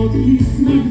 От і смак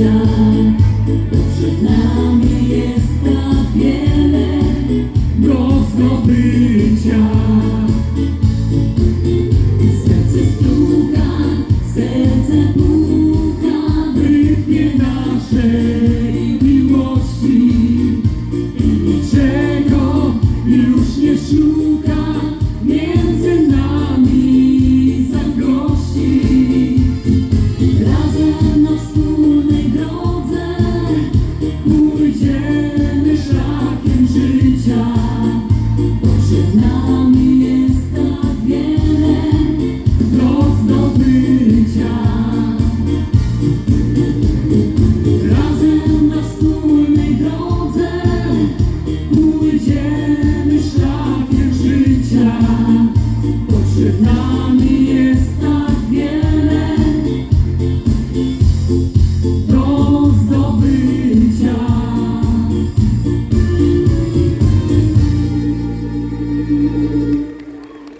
ścian Przed nami jest tak wiele Mroz zdobycia Serce stuka, serce puka